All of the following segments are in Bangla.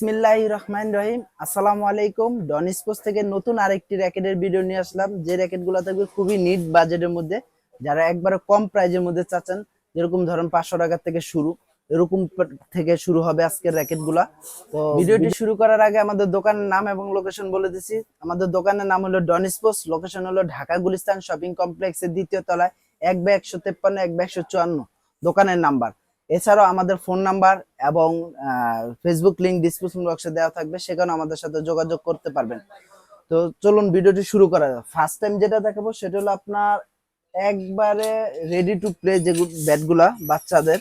বিসমিল্লাহ রহমান রহিম। আসসালামু আলাইকুম। ডন স্পোর্টস থেকে নতুন আরেকটি র্যাকেটের ভিডিও নিয়ে আসলাম। যে র্যাকেটগুলো থাকবে খুবই নিট বাজেটের মধ্যে। যারা একবারে কম প্রাইজের মধ্যে চাচ্ছেন যেরকম ধরেন পাঁচশো টাকা থেকে শুরু এরকম থেকে শুরু হবে আজকের র্যাকেটগুলা। তো ভিডিওটি শুরু করার আগে আমাদের দোকানের নাম এবং লোকেশন বলে দিছি। আমাদের দোকানের নাম হলো ডন স্পোর্টস লোকেশন হলো ঢাকা গুলিস্তান শপিং কমপ্লেক্সের দ্বিতীয় তলায় এক বা একশো তেপ্পান্ন এক বা একশো চুয়ান্ন। দোকানের নাম্বার। এছাড়াও আমাদের ফোন নাম্বার এবং ফেসবুক লিংক ডিসক্রিপশন বক্সে দেওয়া থাকবে সেখানে আমাদের সাথে যোগাযোগ করতে পারবেন। তো চলুন ভিডিওটি শুরু করা যাক। ফার্স্ট টাইম যেটা দেখাবো, সেটা হলো আপনার একবারে রেডি টু প্লে যে ব্যাটগুলা বাচ্চাদের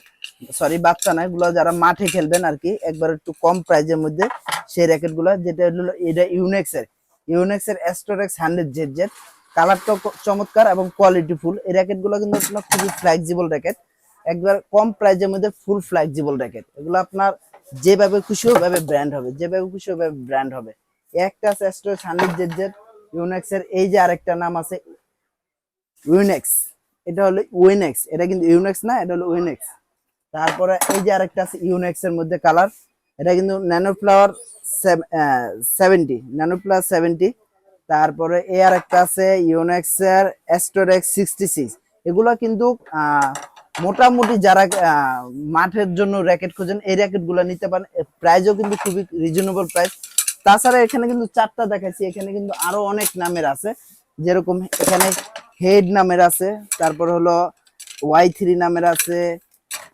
সরি বাচ্চা না এগুলো যারা মাঠে খেলবেন আর কি, একবার একটু কম প্রাইজের মধ্যে, সেই র্যাকেটগুলো যেটা হলো এটা ইউনেক্সের ইউনেক্সের অ্যাস্টোরেক্স হান্ড্রেড জেড জেড কালারটা চমৎকার এবং কোয়ালিটি ফুল এই র্যাকেটগুলো কিন্তু আপনার খুবই ফ্লেক্সিবল র্যাকেট একবার কম প্রাইজের মধ্যে ফুল ফ্লেক্সিবল র্যাকেট এগুলো আপনার যেভাবে খুশি ওভাবে ব্র্যান্ড হবে, যেভাবে খুশি ওভাবে ব্র্যান্ড হবে। একটা আছে Astrox hundred Z Z Yonex এই যে আরেকটা নাম আছে উইনেক্স এটা হলো উইনেক্স এটা কিন্তু ইউনেক্স না, এটা হলো উইনেক্স তারপরে এই যে আরেকটা আছে ইউনেক্স এর মধ্যে কালার এটা কিন্তু nano flower seventy nano flower seventy তারপরে এ আরেকটা আছে ইউনেক্স এর অ্যাস্টোরেক্স সিক্সটি সিক্স এগুলো কিন্তু মোটামুটি যারা মাঠের জন্য র্যাকেট খোঁজেন, এই র্যাকেটগুলো নিতে পারেন। প্রাইসও কিন্তু খুবই রিজনেবল প্রাইস তাছাড়া এখানে কিন্তু চারটা দেখাচ্ছি এখানে কিন্তু আরও অনেক নামের আছে। যেরকম এখানে হেড নামের আছে, তারপর হলো ওয়াই থ্রি নামের আছে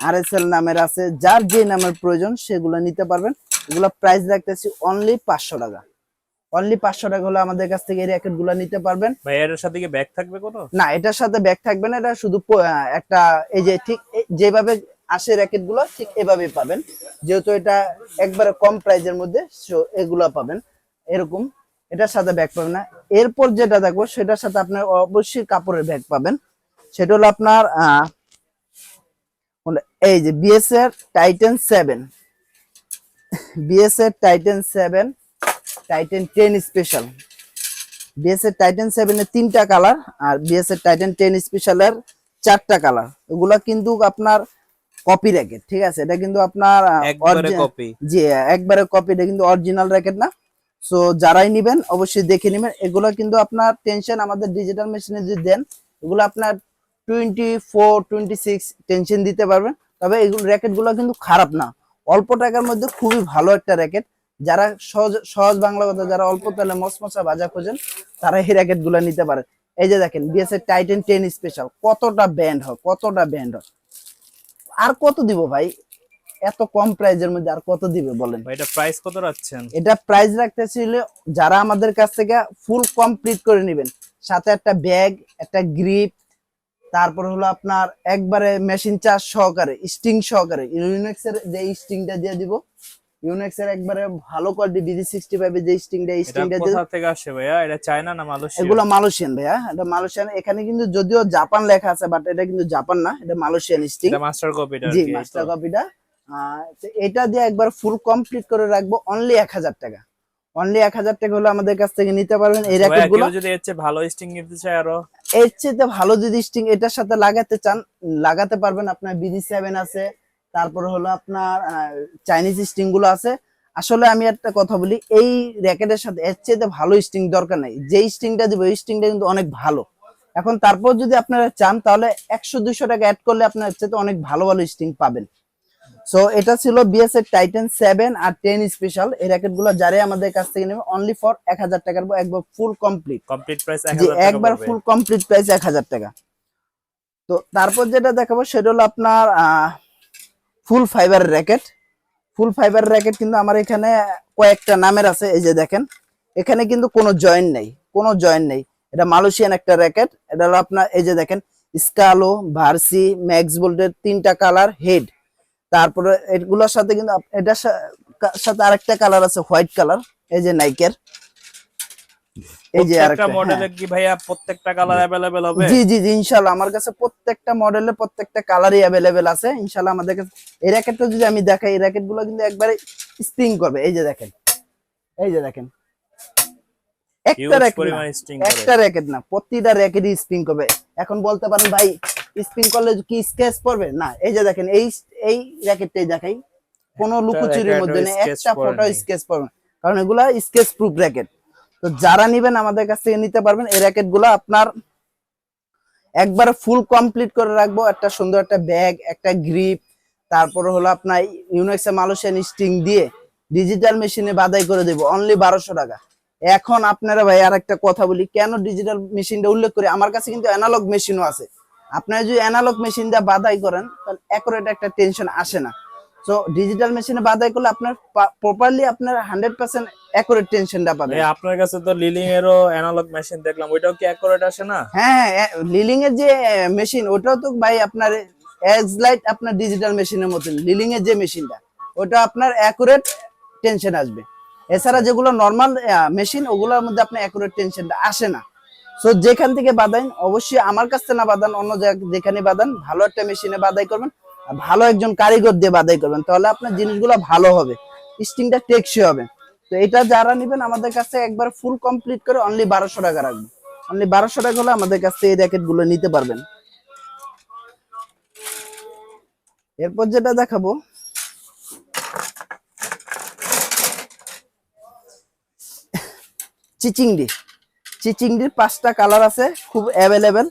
আর এস এল নামের আছে, যার যে নামের প্রয়োজন সেগুলো নিতে পারবেন। এগুলো প্রাইস রাখতেছি অনলি পাঁচশো টাকা। অনলি পাঁচশো টাকা হলে আমাদের কাছ থেকে এই র্যাকেটগুলো নিতে পারবেন। ভাই এর সাথে কি ব্যাগ থাকবে কোনো? না এটার সাথে ব্যাগ থাকবে না এটা শুধু একটা এই যে ঠিক যেভাবে আসে র্যাকেটগুলো ঠিক এভাবেই পাবেন। যেহেতু এটা একবারে কম প্রাইজের মধ্যে এগুলা পাবেন। এরকম এটার সাথে ব্যাগ পাবেন না। এরপর যেটা দেখব সেটার সাথে আপনার অবশ্যই কাপড়ের ব্যাগ পাবেন। সেটা হলো আপনার এই যে বিএস এর টাইটেন সেভেন বিএস এর Titan seven Titan ten special BS এর টাইটেন সেভেন এর তিনটা কালার আর বিএস এর টাইটেন টেন স্পেশালের চারটা কালার এগুলা কিন্তু আপনার কপি র্যাকেট ঠিক আছে? এটা কিন্তু আপনার একবারে কপি জি একবারে কপি এটা কিন্তু অরিজিনাল র্যাকেট না। সো যারাই নিবেন অবশ্যই দেখে নেবেন। এগুলো কিন্তু আপনার টেনশন আমাদের ডিজিটাল মেশিনে যদি দেন এগুলো আপনার twenty four twenty six tension দিতে পারবেন। তবে এগুলো র্যাকেটগুলো কিন্তু খারাপ না। অল্প টাকার মধ্যে খুবই ভালো একটা র্যাকেট যারা সহজ সহজ বাংলা কথা যারা অল্প তেলে মশমশা ভাজা খোঁজেন তারা এই র্যাকেটগুলো নিতে পারে। এই যে দেখেন বিএস এর টাইটেন টেন স্পেশাল কতটা ব্যান্ড হয় কতটা ব্যান্ড হয়। আর কত দিব ভাই? এত কম প্রাইজের মধ্যে আর কত দিবে বলেন? ভাই এটা প্রাইস কত রাখছেন? এটা প্রাইস রাখতেছিল যারা আমাদের কাছ থেকে ফুল কমপ্লিট করে নেবেন সাথে একটা ব্যাগ একটা গ্রিপ তারপর হলো আপনার একবারে মেশিন চার্জ সহকারে স্টিং সহকারে ইউনিক্স এর যে স্টিংটা দিয়ে দিব ইউনিক্স এর একবারে ভালো কোয়ালিটি সিক্সটি ফাইভ যে কোথা থেকে আসে ভাইয়া? এটা চায়না না মালয়েশিয়া? এগুলো মালয়েশিয়ান ভাইয়া এটা মালয়েশিয়ান। এখানে কিন্তু যদিও জাপান লেখা আছে বাট এটা কিন্তু জাপান না এটা মালয়েশিয়ান স্টিং এটা মাস্টার কপি এটা জি মাস্টার কপিটা এটা দিয়ে একবার ফুল কমপ্লিট করে রাখব অনলি এক হাজার টাকা। অনলি এক হাজার টাকা হলে আমাদের কাছ থেকে নিতে পারবেন এই র্যাকেটগুলো। যদি এর চেয়ে ভালো স্টিং নিতে চায় আরও? এর চেয়ে ভালো যদি স্টিং এটার সাথে লাগাতে চান লাগাতে পারবেন। আপনার বিডি সেভেন আছে তারপর হলো আপনার চাইনিজ স্টিংগুলো আছে। আসলে আমি একটা কথা বলি এই র্যাকেটের সাথে এর চেয়ে ভালো স্টিং দরকার নাই। যে স্টিংটা দিব এই স্টিংটা কিন্তু অনেক ভালো। এখন তারপর যদি আপনারা চান তাহলে একশো দুইশো টাকা অ্যাড করলে আপনার চেয়ে অনেক ভালো ভালো স্টিং পাবেন। সো এটা ছিল বিএস এর টাইটেন সেভেন আর টেন স্পেশাল এই র্যাকেটগুলো যারাই আমাদের কাছ থেকে নেবে অনলি ফর এক হাজার টাকার একবার ফুল কমপ্লিট কমপ্লিট প্রাইস একবার ফুল কমপ্লিট প্রাইস এক হাজার টাকা। তো তারপর যেটা দেখাবো সেটা হলো আপনার full fibre racket. Full fibre racket কিন্তু আমার এখানে কয়েকটা নামের আছে, এই যে দেখেন। এখানে কিন্তু কোনো জয়েন্ট নেই, কোনো জয়েন্ট নেই। এটা মালয়েশিয়ান একটা র্যাকেট, এটা হলো আপনার, এই যে দেখেন স্কালো ভার্সি ম্যাক্স বোল্টের তিনটা কালার হেড তারপরে এগুলোর সাথে কিন্তু এটার সাথে আরেকটা কালার আছে হোয়াইট কালার এই যে নাইকের এই যে প্রত্যেকটা আরেকটা হ্যাঁ। মডেলের কি ভাইয়া প্রত্যেকটা কালার अवेलेबल হবে জি জি জি ইনশাল্লাহ আমার কাছে প্রত্যেকটা মডেলে প্রত্যেকটা কালারই অ্যাভেলেবেল আছে ইনশাল্লাহ আমাদের কাছে এই র্যাকেটটা যদি আমি দেখাই এই র্যাকেট গুলো কিন্তু একবারে স্প্রিং করবে এই যে দেখেন এই যে দেখেন একটা হিউজ র্যাকেট পরিমাণ স্টিং করে একটা র্যাকেট না প্রতিটা র্যাকেটই স্প্রিং করবে এখন বলতে পারেন ভাই স্প্রিং করলে কি স্কেচ পড়বে না এই যে দেখেন এই এই র্যাকেটটাই দেখাই কোনো লুকোচুরির মধ্যে নেই sketch একটা পড়ে ফটো নেই। স্কেচ পাবেন কারণ এগুলা স্কেচ প্রুফ র্যাকেট তো যারা নিবেন আমাদের কাছ থেকে নিতে পারবেন। এই র্যাকেটগুলো আপনার একবারে ফুল কমপ্লিট করে রাখব। একটা সুন্দর একটা ব্যাগ একটা গ্রিপ তারপরে হলো আপনার ইউনেক্সে মালয়েশিয়ান স্টিং দিয়ে ডিজিটাল মেশিনে বাদাই করে দেবো। অনলি বারোশো টাকা। এখন আপনারা ভাই আর একটা কথা বলি, কেন ডিজিটাল মেশিনটা উল্লেখ করি? আমার কাছে কিন্তু অ্যানালগ মেশিনও আছে। আপনারা যদি অ্যানালগ মেশিন দিয়ে বাদাই করেন, তাহলে অ্যাকুরেট একটা টেনশন আসে না। তো ডিজিটাল মেশিনে বাদাই করলে আপনার প্রপারলি আপনার হান্ড্রেড পার্সেন্ট অ্যাকুরেট টেনশনটা পাবেন। আপনার কাছে তো লিলিং এরও অ্যানালগ মেশিন দেখলাম ওইটাও কি অ্যাকুরেট আসে না? হ্যাঁ হ্যাঁ লিলিং এর যে মেশিন ওটাও তো ভাই আপনার এজ লাইট আপনার ডিজিটাল মেশিনের মতন লিলিং এর যে মেশিনটা ওটা আপনার অ্যাকুরেট টেনশন আসবে। এছাড়া যেগুলো নর্মাল মেশিন ওগুলোর মধ্যে আপনার অ্যাকুরেট টেনশনটা আসে না। সো যেখান থেকে বাদান অবশ্যই আমার কাছ থেকে না বাদান অন্য জায়গা- যেখানে বাদান ভালো একটা মেশিনে বাদাই করবেন। ভালো একজন কারিগর দিয়ে বাদাই করবেন, তাহলে আপনার জিনিসগুলো ভালো হবে, স্টিংটা টেকসই হবে। তো এটা যারা নেবেন, আমাদের কাছে একবার ফুল কমপ্লিট করে অনলি বারোশো টাকা রাখবেন। অনলি বারোশো টাকা হলে আমাদের কাছে এই র্যাকেটগুলো নিতে পারবেন। এরপর যেটা দেখাবো, চিচিংডি। চিচিংডির পাঁচটা কালার আছে, খুব অ্যাভেলেবেল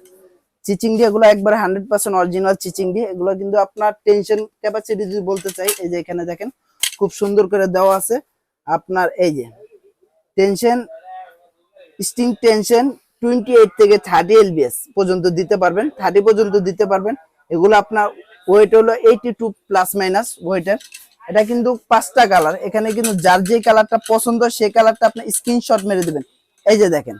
চিচিংডি এগুলো একবারে হান্ড্রেড পার্সেন্ট অরিজিনাল চিচিংডি। এগুলো কিন্তু আপনার টেনশন ক্যাপাসিটি যদি বলতে চাই, এই যে এখানে দেখেন, খুব সুন্দর করে দেওয়া আছে। আপনার এই যে tension string tension twenty eight থেকে থার্টি এলবিএস পর্যন্ত দিতে পারবেন। থার্টি পর্যন্ত দিতে পারবেন। এগুলো আপনার ওয়েট হলো এইটি টু প্লাস মাইনাস ওয়েটের এটা কিন্তু পাঁচটা কালার এখানে কিন্তু যার যে কালারটা পছন্দ সেই কালারটা আপনি স্ক্রিনশট মেরে দেবেন। এই যে দেখেন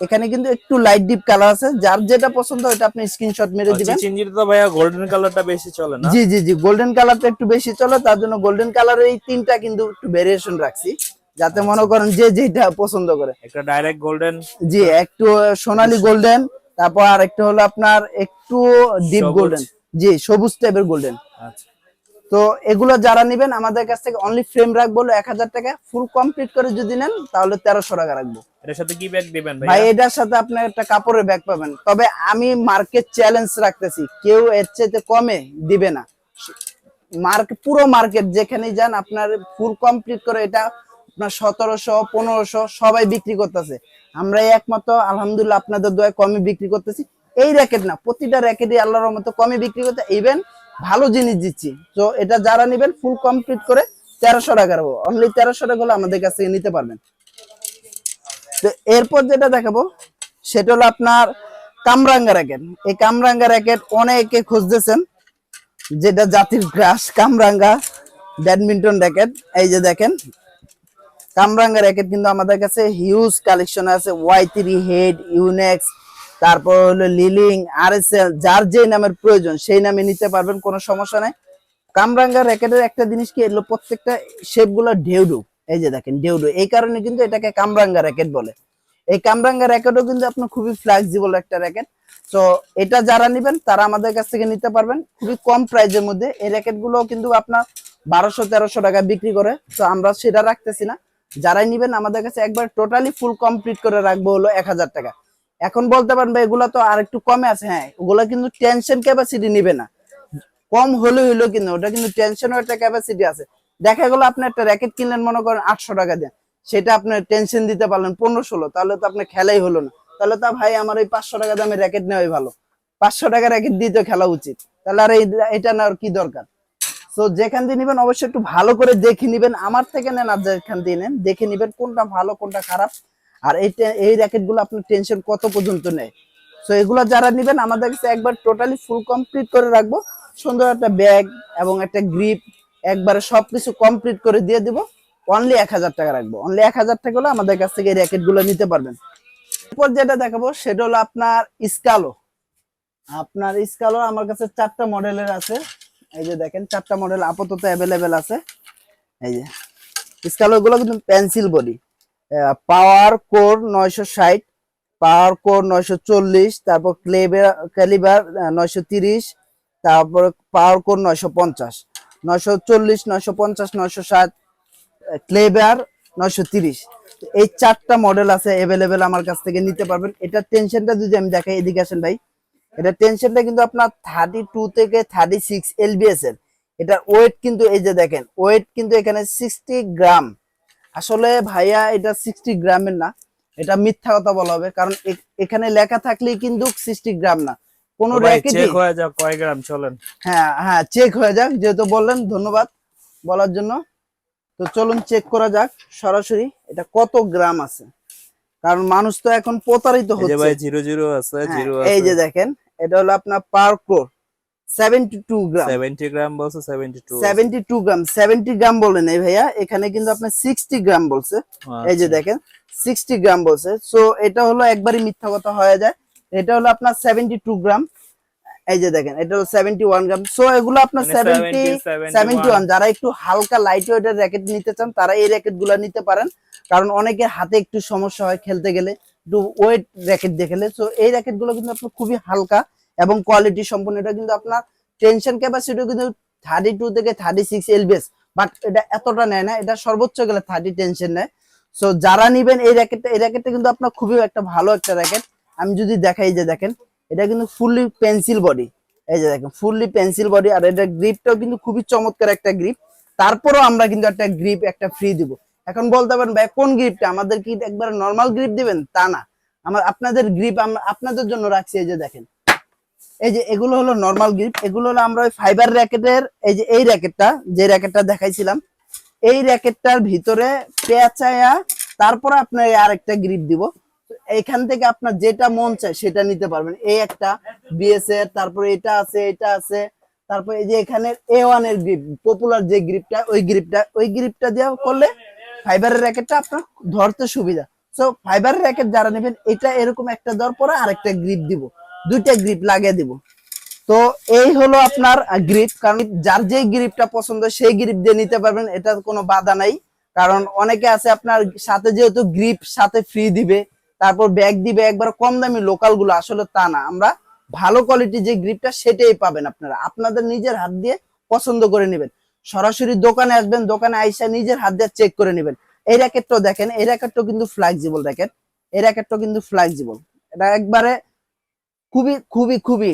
এখানে কিন্তু একটু লাইট ডিপ কালার আছে। যার যেটা পছন্দ ওটা আপনি স্ক্রিনশট মেরে দিবেন। চিচিঞ্জির তো ভাইয়া গোল্ডেন কালারটা বেশি চলে না? জি জি জি গোল্ডেন কালারটা একটু বেশি চলে তার জন্য গোল্ডেন কালারের এই তিনটা কিন্তু একটু ভেরিয়েশন রাখছি। যাতে মনে করেন যে যেটা পছন্দ করে। একটা ডাইরেক্ট গোল্ডেন জি একটু সোনালী গোল্ডেন তারপর আর একটা হলো আপনার একটু ডিপ গোল্ডেন জি সবুজ টাইপের গোল্ডেন আচ্ছা। তো এগুলো যারা নেবেন আমাদের কাছ থেকে অনলি ফ্রেম রাখব এক হাজার টাকা ফুল কমপ্লিট করে যদি নেন তাহলে তেরোশো টাকা রাখব। এটার সাথে কি ব্যাগ দিবেন ভাই এটার সাথে আপনি একটা কাপড়ের ব্যাগ পাবেন। তবে আমি মার্কেট চ্যালেঞ্জ রাখতেছি। কেউ এর চাইতে কমে দিবে না। মার্কেট পুরো মার্কেট যেখানেই যান আপনার ফুল কমপ্লিট করে এটা আপনার সতেরোশো পনেরোশো সবাই বিক্রি করতেছে। আমরা একমাত্র আলহামদুলিল্লাহ আপনাদের দয়া কমে বিক্রি করতেছি। এই র্যাকেট না প্রতিটা র্যাকেটই আল্লাহর মতো কমে বিক্রি করতে। ইভেন ভালো জিনিস দিচ্ছি। তো এটা যারা নেবেন ফুল কমপ্লিট করে তেরোশো টাকা রাখব অনলি তেরোশো টাকা আমাদের কাছ নিতে পারবেন। তো এরপর যেটা দেখাবো, সেটা হলো আপনার কামরাঙ্গা র্যাকেট। এই কামরাঙ্গা র্যাকেট অনেকে খুঁজতেছেন, যেটা জাতির গ্রাস কামরাঙ্গা ব্যাডমিন্টন র্যাকেট। এই যে দেখেন, কামরাঙ্গা র্যাকেট কিন্তু আমাদের কাছে হিউজ কালেকশন আছে। ওয়াই থ্রি হেড ইউনেক্স তারপর হলো লিলিং আর যার যে নামের প্রয়োজন, সেই নামে নিতে পারবেন, কোনো সমস্যা নাই। কামরাঙ্গা র্যাকেটের একটা জিনিস কি এলো প্রত্যেকটা শেপগুলো ঢেউডু। এই যে দেখেন, ঢেউডু। এই কারণে কিন্তু এটাকে কামরাঙ্গা র্যাকেট বলে। এই কামরাঙ্গা র্যাকেটও কিন্তু আপনার খুবই ফ্লেক্সিবল একটা র্যাকেট তো এটা যারা নেবেন, তারা আমাদের কাছ থেকে নিতে পারবেন। খুবই কম প্রাইজের মধ্যে এই র্যাকেটগুলো কিন্তু আপনার বারোশো, তেরোশো টাকা বিক্রি করে। তো আমরা সেটা রাখতেছি না। যারাই নিবেন, আমাদের কাছে একবার টোটালি ফুল কমপ্লিট করে রাখব হলো এক হাজার টাকা। এখন বলতে পারেন ভাই, এগুলো তো আর একটু কমে আছে হ্যাঁ ওগুলো কিন্তু টেনশন ক্যাপাসিটি নিবে না। কম হলে হইল কিন্তু, ওটা কিন্তু টেনশনের একটা ক্যাপাসিটি আছে। দেখা গেলো আপনি একটা র্যাকেট কিনলেন, মনে করেন আটশো টাকা দিয়ে সেটা আপনি টেনশন দিতে পারলেন পনেরো ষোলো, তাহলে তো আপনার খেলাই হলো না। তাহলে তা ভাই, আমার এই পাঁচশো টাকা দামের র্যাকেট নেওয়াই ভালো। পাঁচশো টাকা র্যাকেট দিয়ে তো খেলা উচিত। তাহলে আর এটা নেওয়ার কি দরকার? তো যেখান দিয়ে নিবেন, অবশ্যই একটু ভালো করে দেখে নিবেন। আমার থেকে নেন আর যেখান দিয়ে নেন, দেখে নিবেন কোনটা ভালো, কোনটা খারাপ। আর এই এই র্যাকেটগুলো আপনার টেনশন কত পর্যন্ত নেয়? তো এগুলো যারা নিবেন, আমাদের কাছে একবার টোটালি ফুল কমপ্লিট করে রাখব। সুন্দর একটা ব্যাগ এবং একটা গ্রিপ একবারে সবকিছু কমপ্লিট করে দিয়ে দিব। অনলি এক হাজার টাকা রাখব। অনলি এক হাজার টাকা হলে আমাদের কাছ থেকে এই র্যাকেটগুলো নিতে পারবেন। এরপর যেটা দেখাবো, সেটা হলো আপনার স্কালো আপনার স্কালো আমার কাছে চারটা মডেলের আছে। এই যে দেখেন, চারটা মডেল আপাতত অ্যাভেলেবেল আছে। এই যে স্কালো গুলো কিন্তু পেন্সিল বডি পাওয়ার কোর নয়শো ষাট পাওয়ার কোর নয়শো চল্লিশ, তারপর ক্লেবার ক্যালিবার নয়শো তিরিশ, তারপর পাওয়ার কোর নয়শো পঞ্চাশ। নয়শো চল্লিশ, নয়শো পঞ্চাশ, নয়শো ষাট ক্লেবার নয়শো তিরিশ। এই চারটা মডেল আছে অ্যাভেলেবেল আমার কাছ থেকে, নিতে পারবেন। এটা টেনশনটা যদি আমি দেখাই, এদিকে আসেন ভাই। এটা টেনশনটা কিন্তু আপনার থার্টি টু থেকে থার্টি সিক্স এলবিএস এর এটার ওয়েট কিন্তু এই যে দেখেন ওয়েট কিন্তু এখানে সিক্সটি গ্রাম আসলে ভাইয়া এটা সিক্সটি গ্রামের না এটা মিথ্যা কথা বলা হবে কারণ এখানে লেখা থাকলেই কিন্তু সিক্সটি গ্রাম না। কোন চেক হয়ে যাক কয় গ্রাম চলেন। হ্যাঁ হ্যাঁ চেক হয়ে যাক যেহেতু বললেন ধন্যবাদ বলার জন্য। তো চলুন চেক করা যাক সরাসরি এটা কত গ্রাম আছে। কারণ মানুষ তো এখন প্রতারিত যে ভাই হচ্ছে জিরো জিরো আছে হ্যাঁ, জিরো এই যে দেখেন এটা হলো আপনার পার ক্রোর সেভেন্টি টু গ্রাম। 70 গ্রাম বলছে 72 seventy two gram seventy gram বলেন এই ভাইয়া। এখানে কিন্তু আপনার সিক্সটি গ্রাম বলছে। এই যে আচ্ছা। দেখেন সিক্সটি গ্রাম বলছে। সো এটা হলো একবারই মিথ্যা কথা হয়ে যায়। এটা হলো আপনার সেভেন্টি টু গ্রাম। এই যে দেখেন এটা হলো সেভেন্টি ওয়ান গ্রাম। সো এগুলো আপনার মানে সেভেন্টি 70, সেভেন্টি ওয়ান যারা একটু হালকা লাইট ওয়েটের র্যাকেট নিতে চান তারা এই র্যাকেটগুলো নিতে পারেন। কারণ অনেকে হাতে একটু সমস্যা হয় খেলতে গেলে। একটু ওয়েট র্যাকেট দেখলে তো এই র্যাকেটগুলো কিন্তু আপনার খুবই হালকা। এবং কোয়ালিটি সম্পূর্ণ, এটা কিন্তু আপনার টেনশন ক্যাপাসিটি কিন্তু থার্টি টু থেকে থার্টি সিক্স এলবিএস বাট এটা এতটা নেয় না, এটা সর্বোচ্চ গেলে থার্টি টেনশন নেয়। সো যারা নিবেন এই র্যাকেটটা এই র্যাকেটটা কিন্তু আপনার খুবই একটা ভালো একটা র্যাকেট আমি যদি দেখাই যে দেখেন, এটা কিন্তু ফুললি পেন্সিল বডি এই যে দেখেন ফুললি পেন্সিল বডি আর এটা গ্রিপটাও কিন্তু খুবই চমৎকার একটা গ্রিপ তারপরও আমরা কিন্তু একটা গ্রিপ একটা ফ্রি দিব। এখন বলতে পারেন, ভাই, কোন গ্রিপটা আমাদের কি একবার নর্মাল গ্রিপ দিবেন? তা না। আমার, আপনাদের গ্রিপ আমরা আপনাদের জন্য রাখছি এই যে দেখেন। এই যে এগুলো হলো নর্মাল গ্রিপ এগুলো হলো আমরা ওই ফাইবার র্যাকেটের এই যে এই র্যাকেটটা যে র্যাকেটটা দেখাইছিলাম, এই র্যাকেটটার ভিতরে পেঁচায়া তারপরে আপনার আরেকটা গ্রিপ দিব। তো এইখান থেকে আপনার যেটা মন চায় সেটা নিতে পারবেন। এই একটা বিএস এর তারপরে এটা আছে এটা আছে, তারপর এই যে এখানে এ ওয়ানের গ্রিপ পপুলার যে গ্রিপটা ওই গ্রিপটা ওই গ্রিপটা দেওয়া করলে ফাইবারের র্যাকেটটা আপনার ধরতে সুবিধা। সো ফাইবারের র্যাকেট যারা নেবেন, এটা এরকম একটা দেওয়ার পরে আরেকটা গ্রিপ দিব। দুইটা গ্রিপ লাগিয়ে দিব। তো এই হলো আপনার গ্রিপ কারণ যার যে গ্রিপটা পছন্দ, সেই গ্রিপ দিয়ে নিতে পারবেন, এটা কোনো বাধা নাই। কারণ অনেকে আছে আপনার সাথে যেহেতু গ্রিপ সাথে ফ্রি দিবে, তারপর ব্যাগ দিবে, একবার কম দামি লোকালগুলো, আসলে তা না। আমরা ভালো কোয়ালিটি যে গ্রিপটা সেটাই পাবেন আপনারা। আপনাদের নিজের হাত দিয়ে পছন্দ করে নেবেন। সরাসরি দোকানে আসবেন, দোকানে আইসা নিজের হাত দিয়ে চেক করে নেবেন। এই র্যাকেটটাও দেখেন, এই র্যাকেটটাও কিন্তু ফ্লেক্সিবল র্যাকেট এই র্যাকেটটাও কিন্তু ফ্লেক্সিবল এটা একবারে খুবই খুবই খুবই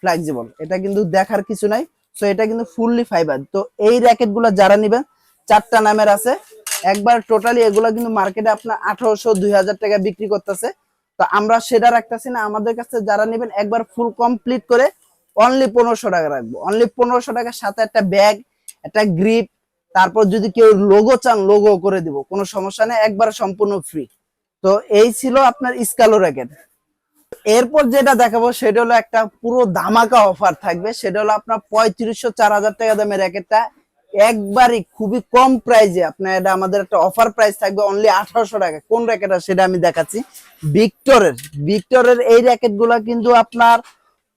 ফ্লেক্সিবল এটা কিন্তু দেখার কিছু নাই। সো এটা কিন্তু ফুললি ফাইবার তো এই র্যাকেটগুলো যারা নিবেন, চারটা নামের আছে। একবার টোটালি এগুলো কিন্তু মার্কেটে আপনার আঠারোশো, দুই হাজার টাকা বিক্রি করতেছে। তো আমরা সেটা রাখতেছি না। আমাদের কাছে যারা নেবেন, একবার ফুল কমপ্লিট করে অনলি পনেরোশো টাকা রাখব। অনলি পনেরোশো টাকার সাথে একটা ব্যাগ একটা গ্রিপ তারপর যদি কেউ লোগো চান লোগো করে দিব। কোনো সমস্যা নেই। একবার সম্পূর্ণ ফ্রি তো এই ছিল আপনার স্কালো র্যাকেট এরপর যেটা দেখাবো, সেটা হলো একটা পুরো ধামাকা অফার থাকবে। সেটা হলো আপনার পঁয়ত্রিশশো চার হাজার টাকা দামের র্যাকেটটা। একবারই খুবই কম প্রাইজে আপনার এটা আমাদের একটা অফার প্রাইস থাকবে অনলি আঠারোশো টাকা। কোন র্যাকেট সেটা আমি দেখাচ্ছি। ভিক্টরের ভিক্টরের এই র্যাকেটগুলা কিন্তু আপনার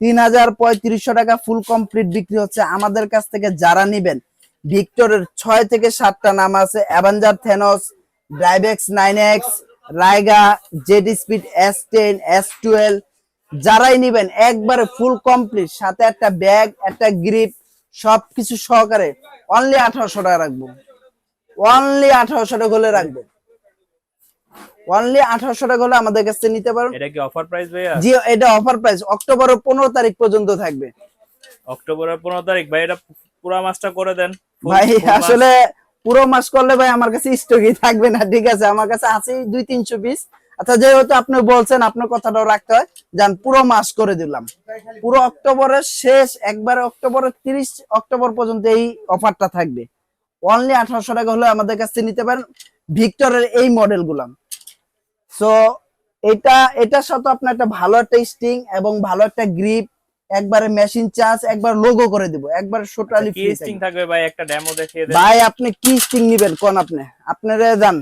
তিন হাজার পঁয়ত্রিশশো টাকা ফুল কমপ্লিট বিক্রি হচ্ছে আমাদের কাছ থেকে যারা নিবেন। ভিক্টরের ছয় থেকে সাতটা নাম আছে অ্যাভেঞ্জার থেনস ড্রাইভেক্স nine X রাইগা Z speed S ten S twelve যারাই নিবেন একবারে ফুল কমপ্লিট সাথে একটা ব্যাগ একটা গ্রিপ সবকিছু সহকারে অনলি আঠারোশো টাকা রাখব। অনলি আঠারোশো টাকা হলে রাখব। অনলি আঠারোশো টাকা হলে আমাদের কাছ নিতে পারেন এটা কি অফার প্রাইস ভাইয়া? জি এটা অফার প্রাইস অক্টোবরের পনেরো তারিখ পর্যন্ত থাকবে। অক্টোবরের 15 তারিখ। ভাই এটা পুরো মাসটা করে দেন। ভাই আসলে পুরো মাস করলে ভাই আমার কাছে স্টকই থাকবে না, ঠিক আছে? আমার কাছে আছে দুই তিনশো পিস আচ্ছা যেহেতু আপনি বলছেন, আপনার কথাটাও রাখতে হয়। যান, পুরো মাস করে দিলাম। পুরো অক্টোবরের শেষ, একবারে অক্টোবরের তিরিশ অক্টোবর পর্যন্ত এই অফারটা থাকবে। অনলি আঠারোশো টাকা হলে আমাদের কাছে নিতে পারেন ভিক্টরের এই মডেল গুলাম সো এটা, এটার সাথে আপনার একটা ভালো একটা স্টিং এবং ভালো একটা গ্রিপ একবারে মেশিন চার্জ একবার লোগো করে দিব। একবার টোটালি কি স্টিং থাকবে। ভাই? একটা ডেমো দেখিয়ে দেন। ভাই আপনি কি স্টিং নিবেন? কোন আপনি? আপনারা যান।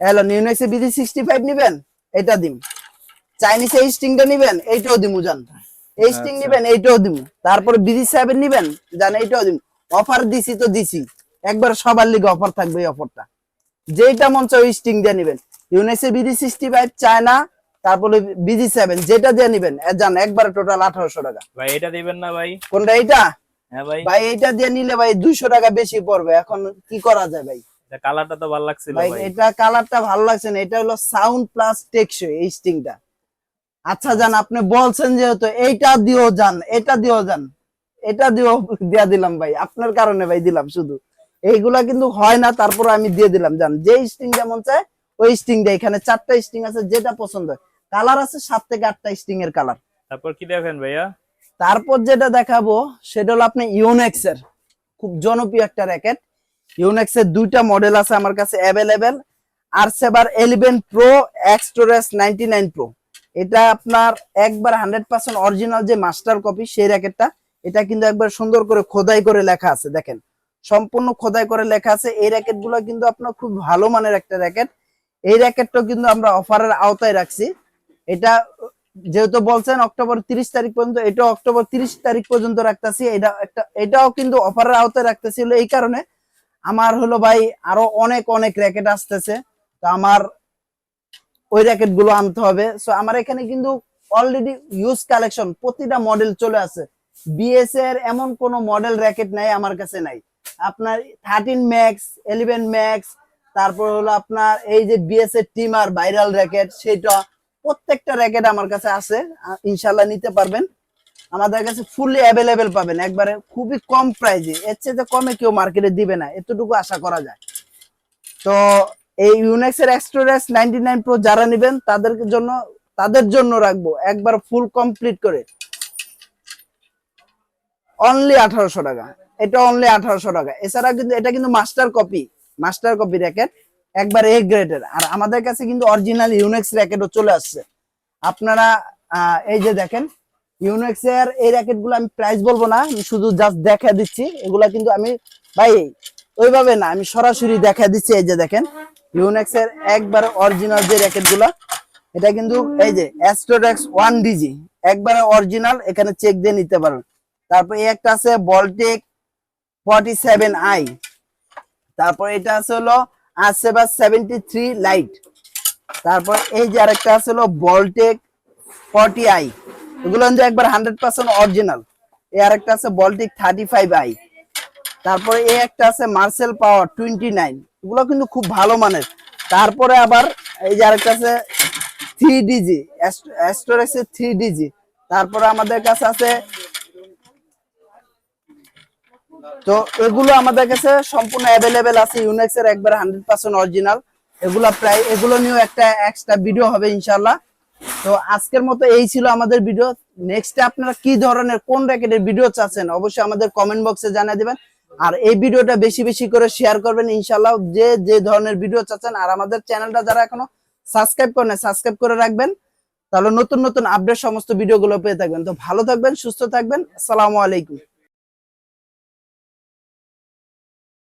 হ্যালো নিউনেক্সে সিক্সটি ফাইভ নিবেন? এটা দিম। চাইনিজ এই স্টিংটা নিবেন? এইটাও দিমু জান এই স্টিং আচ্ছা। নিবেন? এইটাও দিমু। তারপর বিডি সেভেন নিবেন? জান এইটাও দিমু। অফার দিছি তো দিছি। একবার সবার লিগে অফার থাকবে এই অফারটা যেটা মন চায় ওই স্টিং দিয়ে নিবেন। ইউনেক্সে বিডি সিক্সটি ফাইভ চায়না তারপরে বিজি সেভেন যেটা দিয়ে নিবেন জান একবারে টোটাল আঠারোশো টাকা। ভাই এটা দিবেন না ভাই। কোনটা এইটা? হ্যাঁ ভাই। ভাই এইটা দিয়ে নিলে ভাই দুইশো টাকা বেশি পড়বে এখন কি করা যায় ভাই? এটা কালারটা তো ভালো লাগছিল ভাই ভাই। এটা কালারটা ভালো লাগছে না এটা হলো সাউন্ড প্লাস টেকসই এই স্টিংটা আচ্ছা জান আপনি বলছেন যেহেতু এইটা দিও যান এটা দিও যান এটা দিও দিয়া দিলাম ভাই আপনার কারণে ভাই দিলাম শুধু। এইগুলা কিন্তু হয় না তারপর আমি দিয়ে দিলাম জান যে স্টিং যেমন চায় ওই স্টিং দেয় এখানে চারটা স্টিং আছে যেটা পছন্দ হয়। কালার আছে সাত থেকে আটটা স্টিং এর কালার। তারপর কি দেখেন ভাইয়া? তারপর যেটা দেখাবো সেটা হলো আপনি ইউনেক্স এর। খুব জনপ্রিয় একটা র্যাকেট ইউনেক্স এর দুইটা মডেল আছে আমার কাছে অ্যাভেলেবেল আর saber eleven pro Astrox ninety nine pro এটা আপনার একবার হান্ড্রেড পার্সেন্ট অরিজিনাল যে মাস্টার কপি সেই র্যাকেটটা এটা কিন্তু একবার সুন্দর করে খোদাই করে লেখা আছে দেখেন। সম্পূর্ণ খোদাই করে লেখা আছে। এই র্যাকেটগুলো কিন্তু আপনার খুব ভালো মানের একটা র্যাকেট এই র্যাকেটটাও কিন্তু আমরা অফারের আওতায় রাখছি। এটা, যেহেতু বলছেন অক্টোবর তিরিশ তারিখ পর্যন্ত, এটা অক্টোবর তিরিশ তারিখ পর্যন্ত রাখতেছি। এটা একটা, এটাও কিন্তু অফারের আওতায় রাখতেছি হলো এই কারণে। আমার হলো ভাই আরও অনেক অনেক র্যাকেট আসতেছে। তো আমার ওই র্যাকেটগুলো আনতে হবে। সো আমার এখানে কিন্তু অলরেডি ইউজ কালেকশন প্রতিটা মডেল চলে আছে। বিএস এর এমন কোন মডেল র্যাকেট নাই আমার কাছে নাই। আপনার থার্টিন ম্যাক্স ইলেভেন ম্যাক্স তারপর হলো আপনার এই যে বিএস এর টিমার ভাইরাল র্যাকেট সেটা প্রত্যেকটা র্যাকেট আমার কাছে আছে ইনশাল্লাহ নিতে পারবেন। আমাদের কাছে ফুললি অ্যাভেলেবেল পাবেন, একবারে খুবই কম প্রাইজে এর চেয়ে কমে কেউ মার্কেটে দিবে না, এতটুকু আশা করা যায়। তো এই ইউনেক্স এর এক্সট্রোরেস নাইনটি নাইন প্রো যারা নেবেন, তাদের জন্য তাদের জন্য রাখব, একবার ফুল কমপ্লিট করে। অনলি আঠারোশো টাকা। এটা অনলি আঠারোশো টাকা। এছাড়া কিন্তু, এটা কিন্তু master copy master copy racket একবার এ গ্রেডের আর আমাদের কাছে কিন্তু অরিজিনাল ইউনেক্স র্যাকেটও চলে আসছে। আপনারা এই যে দেখেন ইউনেক্স এর এই র্যাকেটগুলো আমি প্রাইস বলব না, আমি শুধু জাস্ট দেখা দিচ্ছি। এগুলা কিন্তু আমি, ভাই, ওইভাবে না, আমি সরাসরি দেখা দিচ্ছি। এই যে দেখেন ইউনেক্স এর একবার অরিজিনাল যে র্যাকেটগুলা, এটা কিন্তু এই যে অ্যাস্ট্রোডেক্স ওয়ান ডিজি একবারে অরিজিনাল এখানে চেক দিয়ে নিতে পারেন। তারপর এই একটা আছে বলটেক ফর্টি সেভেন আই তারপর এটা আছে হলো আসেবা সেভেন্টি থ্রি লাইট তারপর এই যে আরেকটা আছে হলো বলটেক ফর্টি আই এগুলো কিন্তু একবার হান্ড্রেড পার্সেন্ট অরিজিনাল এই আরেকটা আছে বলটেক থার্টি ফাইভ আই তারপরে এই একটা আছে মার্সেল পাওয়ার টোয়েন্টি নাইন এগুলো কিন্তু খুব ভালো মানের। তারপরে আবার এই যে আরেকটা আছে three DG Astrox three DG তারপরে আমাদের কাছে আছে তো এগুলো আমাদের কাছে সম্পূর্ণ অ্যাভেলেবেল আছে ইউনেক্স এর একবার হান্ড্রেড পার্সেন্ট অরিজিনাল এগুলো প্রায়, এগুলো নিয়েও একটা এক্সট্রা ভিডিও হবে ইনশাল্লাহ তো আজকের মতো এই ছিল আমাদের ভিডিও নেক্সট আপনারা কি ধরনের, কোন র্যাকেটের ভিডিও চাচ্ছেন, অবশ্যই আমাদের কমেন্ট বক্সে জানিয়ে দিবেন। আর এই ভিডিওটা বেশি বেশি করে শেয়ার করবেন ইনশাল্লাহ যে যে ধরনের ভিডিও চাচ্ছেন, আর আমাদের চ্যানেলটা যারা এখনও সাবস্ক্রাইব করেন সাবস্ক্রাইব করে রাখবেন। তাহলে নতুন নতুন আপডেট সমস্ত ভিডিওগুলো পেয়ে থাকবেন। তো ভালো থাকবেন, সুস্থ থাকবেন। আসসালামু আলাইকুম।